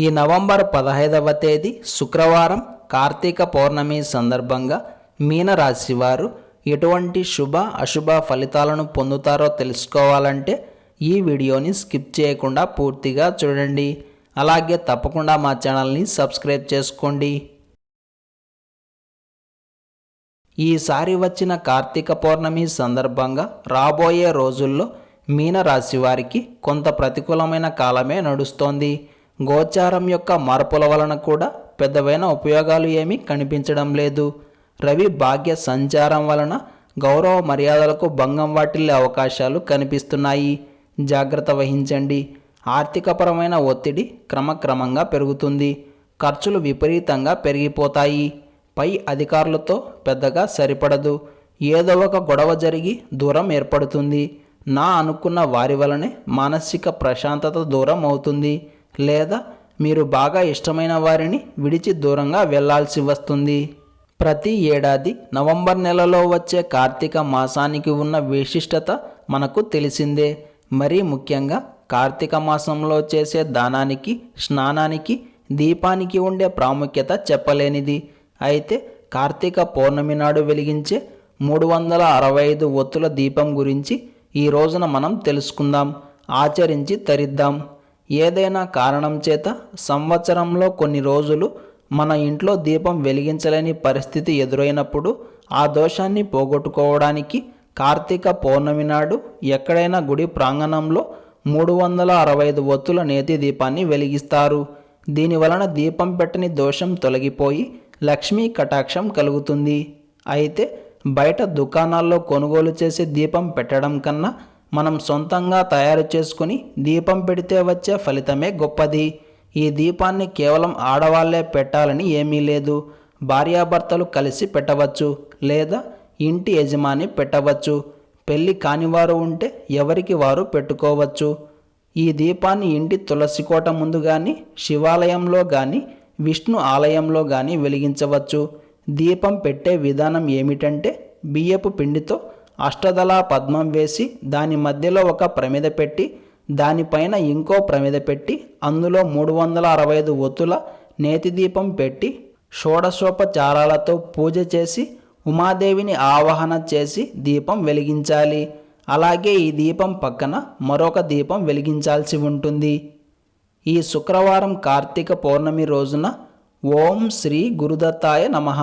ఈ నవంబర్ పదహైదవ తేదీ శుక్రవారం కార్తీక పౌర్ణమి సందర్భంగా మీనరాశి వారు ఎటువంటి శుభ అశుభ ఫలితాలను పొందుతారో తెలుసుకోవాలంటే ఈ వీడియోని స్కిప్ చేయకుండా పూర్తిగా చూడండి. అలాగే తప్పకుండా మా ఛానల్ని సబ్స్క్రైబ్ చేసుకోండి. ఈసారి వచ్చిన కార్తీక పౌర్ణమి సందర్భంగా రాబోయే రోజుల్లో మీనరాశి వారికి కొంత ప్రతికూలమైన కాలమే నడుస్తోంది. గోచారం యొక్క మార్పుల వలన కూడా పెద్దవైన ఉపయోగాలు ఏమీ కనిపించడం లేదు. రవి భాగ్య సంచారం వలన గౌరవ మర్యాదలకు భంగం వాటిల్లే అవకాశాలు కనిపిస్తున్నాయి. జాగ్రత్త వహించండి. ఆర్థికపరమైన ఒత్తిడి క్రమక్రమంగా పెరుగుతుంది. ఖర్చులు విపరీతంగా పెరిగిపోతాయి. పై అధికారులతో పెద్దగా సరిపడదు. ఏదో ఒక గొడవ జరిగి దూరం ఏర్పడుతుంది. నా అనుకున్న వారి వలనే మానసిక ప్రశాంతత దూరం అవుతుంది. లేదా మీరు బాగా ఇష్టమైన వారిని విడిచి దూరంగా వెళ్ళాల్సి వస్తుంది. ప్రతి ఏడాది నవంబర్ నెలలో వచ్చే కార్తీక మాసానికి ఉన్న విశిష్టత మనకు తెలిసిందే. మరీ ముఖ్యంగా కార్తీక మాసంలో చేసే దానానికి స్నానానికి దీపానికి ఉండే ప్రాముఖ్యత చెప్పలేనిది. అయితే కార్తీక పౌర్ణమి నాడు వెలిగించే మూడు వందల అరవై ఐదు ఒత్తుల దీపం గురించి ఈ రోజున మనం తెలుసుకుందాం. ఆచరించి తరిద్దాం. ఏదైనా కారణం చేత సంవత్సరంలో కొన్ని రోజులు మన ఇంట్లో దీపం వెలిగించలేని పరిస్థితి ఎదురైనప్పుడు ఆ దోషాన్ని పోగొట్టుకోవడానికి కార్తీక పౌర్ణమి నాడు ఎక్కడైనా గుడి ప్రాంగణంలో మూడు వందల అరవై ఐదు ఒత్తుల నేతి దీపాన్ని వెలిగిస్తారు. దీని వలన దీపం పెట్టని దోషం తొలగిపోయి లక్ష్మీ కటాక్షం కలుగుతుంది. అయితే బయట దుకాణాల్లో కొనుగోలు చేసే దీపం పెట్టడం కన్నా మనం సొంతంగా తయారు చేసుకుని దీపం పెడితే వచ్చే ఫలితమే గొప్పది. ఈ దీపాన్ని కేవలం ఆడవాళ్ళే పెట్టాలని ఏమీ లేదు. భార్యాభర్తలు కలిసి పెట్టవచ్చు లేదా ఇంటి యజమాని పెట్టవచ్చు. పెళ్ళి కానివారు ఉంటే ఎవరికి వారు పెట్టుకోవచ్చు. ఈ దీపాన్ని ఇంటి తులసి కోట ముందు కానీ శివాలయంలో కానీ విష్ణు ఆలయంలో కానీ వెలిగించవచ్చు. దీపం పెట్టే విధానం ఏమిటంటే బియ్యపు పిండితో అష్టదళ పద్మం వేసి దాని మధ్యలో ఒక ప్రమిద పెట్టి దానిపైన ఇంకో ప్రమిద పెట్టి అందులో మూడు వందల అరవై ఐదు ఒత్తుల నేతి దీపం పెట్టి షోడశోపచారాలతో పూజ చేసి ఉమాదేవిని ఆవాహన చేసి దీపం వెలిగించాలి. అలాగే ఈ దీపం పక్కన మరొక దీపం వెలిగించాల్సి ఉంటుంది. ఈ శుక్రవారం కార్తీక పౌర్ణమి రోజున ఓం శ్రీ గురుదత్తాయ నమః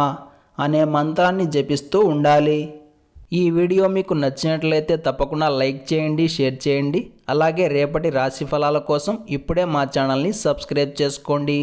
అనే మంత్రాన్ని జపిస్తూ ఉండాలి. ఈ వీడియో మీకు నచ్చినట్లయితే తప్పకుండా లైక్ చేయండి షేర్ చేయండి. అలాగే రేపటి రాశి ఫలాల కోసం ఇప్పుడే మా ఛానల్ని సబ్స్క్రైబ్ చేసుకోండి.